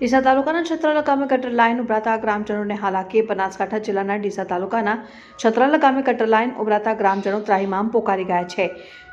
ડીસા તાલુકાના છત્રાલા ગામે cutter line ઉભરાતા ગ્રામજનોને હાલાકી, બનાસકાંઠા જિલ્લાના ડીસા તાલુકાના છત્રાલા ગામે કટર લાઇન ઉભરાતા ગ્રામજનો ત્રાહિમામ પોકારી ગયા છે.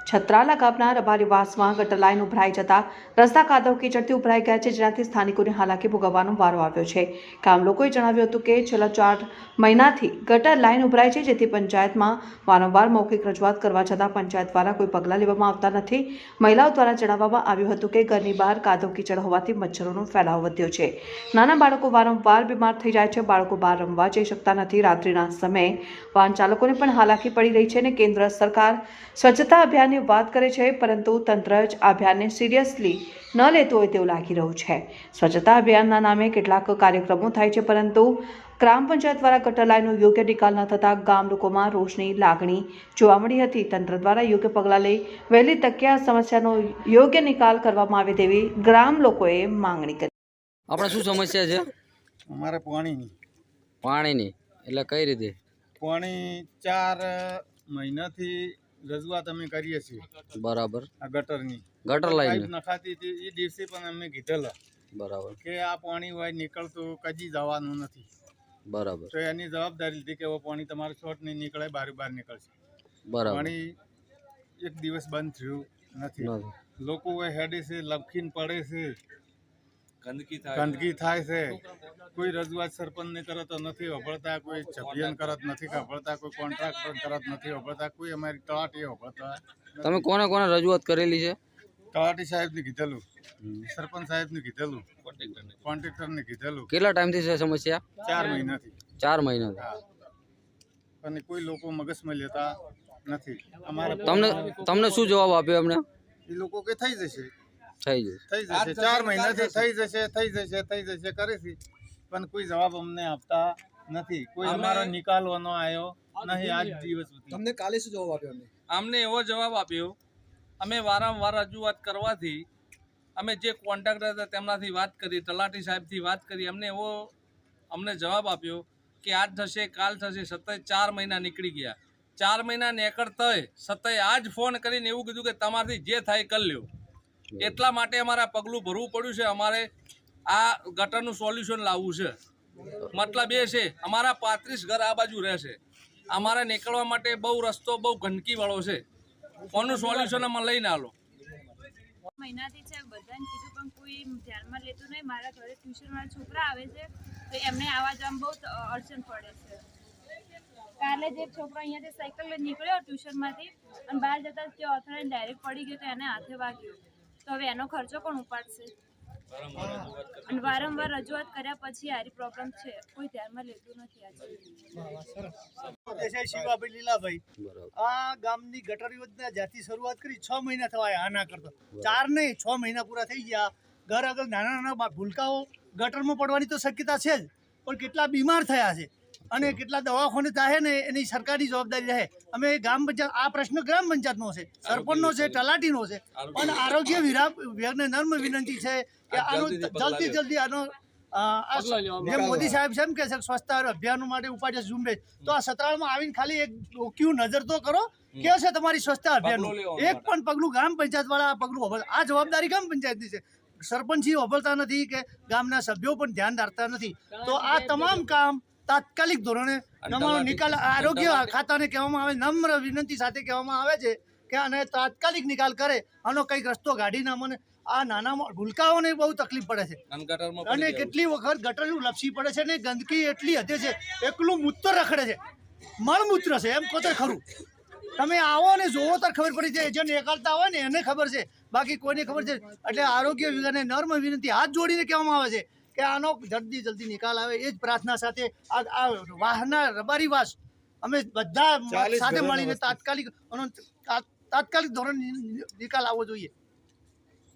છત્રાલા ગામના રબારીવાસમાં ગટર લાઇન ઉભરાઈ જતા રસ્તા કાદવ કીચડથી ઉભરાઈ ગયા છે, જેનાથી સ્થાનિકોને હાલાકી ભોગવવાનો વારો આવ્યો છે. ગામ લોકોએ જણાવ્યું હતું કે છેલ્લા ચાર મહિનાથી ગટર લાઇન ઉભરાય છે, જેથી પંચાયતમાં વારંવાર મૌખિક રજૂઆત કરવા છતાં પંચાયત દ્વારા કોઈ પગલાં લેવામાં આવતા નથી. મહિલાઓ દ્વારા જણાવવામાં આવ્યું હતું કે ઘરની બહાર કાદવ કીચડ હોવાથી મચ્છરોનો ફેલાવ વધ્યો છે. નાના બાળકો વારંવાર બીમાર થઈ જાય છે, બાળકો બહાર રમવા જઈ શકતા નથી. રાત્રિના સમયે વાહન ચાલકોને પણ હાલાકી પડી રહી છે અને કેન્દ્ર સરકાર સ્વચ્છતા અભિયાનની વાત કરે છે પરંતુ તંત્ર જ અભિયાનને સિરિયસલી ન લેતું હોય તેવું લાગી રહ્યું છે. સ્વચ્છતા અભિયાનના નામે કેટલાક કાર્યક્રમો થાય છે પરંતુ ગ્રામ પંચાયત દ્વારા ગટર લાઇનનો યોગ્ય નિકાલ ન થતાં ગામ લોકોમાં રોષની લાગણી જોવા મળી હતી. તંત્ર દ્વારા યોગ્ય પગલાં લઈ વહેલી તકે આ સમસ્યાનો યોગ્ય નિકાલ કરવામાં આવે તેવી ગ્રામ લોકોએ માંગણી કરી. આપણે શું સમસ્યા છે? અમારે પાણીની. પાણીની? એટલે કઈ રીતે? પાણી ચાર મહિનાથી રજૂઆત અમે કરીએ છીએ. બરાબર. આ ગટરની. ગટર લાઈન? નખાતી હતી એ દિવસે પણ અમે કીધેલા. બરાબર. કે આ પાણી હોય નીકળતું કદી જવાનું નથી. બરાબર. તો એની જવાબદારી લીધી કે પાણી તમારે શોર્ટ નહીં નીકળે બાર બાર નીકળશે. બરાબર. પાણી એક દિવસ બંધ થયું નથી. નથી. લોકો હેડે છે લપખીને પડે છે. ગંદકી થાય છે. કોઈ રજૂઆત સરપંચને કરતો નથી વપરતા કોઈ સભ્યન કરત નથી વપરતા કોઈ કોન્ટ્રાક્ટર કરત નથી વપરતા કોઈ અમારી તળાટી વપરતા તમે કોને કોને રજૂઆત કરેલી છે? તળાટી સાહેબને કીધેલું સરપંચ સાહેબને કીધેલું કોન્ટ્રાક્ટરને કીધેલું. કેટલા ટાઈમથી છે સમસ્યા? ચાર મહિનાથી. ચાર મહિના અને કોઈ લોકો મગજમાં લેતા નથી. અમારા તમને તમને શું જવાબ આપ્યો અમને એ લોકો કે થઈ જશે. થઈ જશે. થઈ જશે. ચાર મહિનાથી થઈ જશે. થઈ જશે થઈ જશે કરે છે પણ કોઈ જવાબ અમને આપતા નથી. કોઈ અમારો નિકાલવાનો આવ્યો નહીં આજ દિવસ તમને કાલે શું જવાબ આપ્યો અમને? અમને એવો જવાબ આપ્યો અમે વારંવાર રજૂઆત કરવાથી અમે જે કોન્ટ્રાક્ટર હતા તેમનાથી વાત કરી તલાટી સાહેબથી વાત કરી અમને એવો અમને જવાબ આપ્યો કે આજ થશે કાલ થશે સતત ચાર મહિના નીકળી ગયા. ચાર મહિના નીકળતા સતત આજ ફોન કરીને એવું કીધું કે તમારાથી જે થાય કરી લ્યો. એટલા માટે અમારે પગલું ભરવું પડ્યું છે. અમારે આ ગટરનું સોલ્યુશન લાવવું છે. મતલબ એ છે અમારા પાંત્રીસ ઘર આ બાજુ રહેશે અમારે નીકળવા માટે બહુ રસ્તો બહુ ગંદકીવાળો છે. કોનું સોલ્યુશન અમે લઈને આલો. મહિનાથી છે બધાને કીધું પણ કોઈ ધ્યાનમાં લેતું નહીં. મારા ઘરે ટ્યુશનવાળા છોકરા આવે છે તો એમને આવવા જવામાં બહુ ત- અડચણ પડે છે. કાલે જે છોકરો અહીંયાથી સાયકલ નીકળ્યો ટ્યુશનમાંથી અને બહાર જતા ત્યાં અથડાઈને ડાયરેક્ટ પડી ગયો તો એને હાથે વાગ્યો. તો હવે એનો ખર્ચો પણ ઉપાડશે. અને વારંવાર રજૂઆત કર્યા પછી આરી પ્રોબ્લેમ છે. કોઈ ધ્યાનમાં લેતું નથી આજે. શિવાભાઈ લીલાભાઈ. આ ગામની ગટર યોજના જ્યાંથી શરૂઆત કરી છ મહિના થવા આના કરતો. ચાર નહીં છ મહિના પૂરા થઈ ગયા. ઘર આગળ નાના નાના ભૂલકાઓ ગટરમાં પડવાની તો શક્યતા છે જ પણ કેટલા બીમાર થયા છે. અને કેટલા દવાખાને થાય ને એની સરકારની જવાબદારી રહે. અમે ગ્રામ પંચાયત આ પ્રશ્ન ગ્રામ પંચાયતનો છે. સરપંચનો છે તલાટીનો છે. પણ આરોગ્ય વિભાગ વિભાગને નર્મ વિનંતી છે કે આનો જલ્દી જલ્દી આનો મોદી સાહેબ છે એમ કે છે સ્વચ્છતા અભિયાન માટે ઉપાડે ઝુંબેશ. તો આ સતરાળમાં આવીને ખાલી એક ડોક્યુ નજર તો કરો. કે છે તમારી સ્વચ્છતા અભિયાન એક પણ પગલું ગ્રામ પંચાયત વાળા આ પગલું આ જવાબદારી ગ્રામ પંચાયતની છે. સરપંચી અભળતા નથી કે ગામના સભ્યો પણ ધ્યાન રાખતા નથી. તો આ તમામ કામ તાત્કાલિક ધોરણે તમારો નિકાલ આરોગ્ય ખાતાને કહેવામાં આવે નમ્ર વિનંતી સાથે કહેવામાં આવે છે કે આને તાત્કાલિક નિકાલ કરે. આનો કંઈક રસ્તો કાઢી ના મને આ નાના ભૂલકાઓને બહુ તકલીફ પડે છે. અને કેટલી વખત ગટરનું લપસી પડે છે ને ગંદકી એટલી હદે છે એકલું મૂત્ર રખડે છે. મળમૂત્ર છે એમ કહો ખરું. તમે આવો ને જોવો તો ખબર પડી જાય. જે નીકળતા હોય ને એને ખબર છે. બાકી કોઈને ખબર છે. એટલે આરોગ્ય વિભાગને નર્મ વિનંતી. હાથ જોડીને કહેવામાં આવે છે. કે આનો જલ્દી જલ્દી નિકાલ આવે એ જ પ્રાર્થના સાથે આ વાહના રબારી વાસ અમે બધા સાથે મળીને તાત્કાલિક તાત્કાલિક ધોરણ નિકાલ આવવો જોઈએ.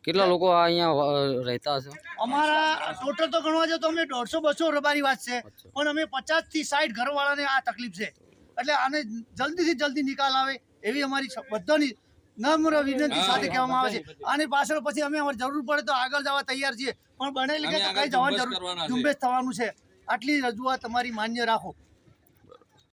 કેટલા લોકો અહીંયા રહેતા હશે? અમારા ટોટલ તો ગણવા જાવ તો અમે દોઢસો બસો રબારી વાત છે. પણ અમે પચાસથી સાઠ ઘરવાળાને આ તકલીફ છે. એટલે આને જલ્દીથી જલ્દી નિકાલ આવે એવી અમારી બધાની નમ્ર વિનંતી સાથે કહેવામાં આવે છે. અને પાછળ પછી અમે અમારે જરૂર પડે તો આગળ જવા તૈયાર છીએ. પણ બને અમે કે આગળ કઈ જવાની જરૂર. ઝુંબેશ થવાનું છે. આટલી રજૂઆત તમારી માન્ય રાખો.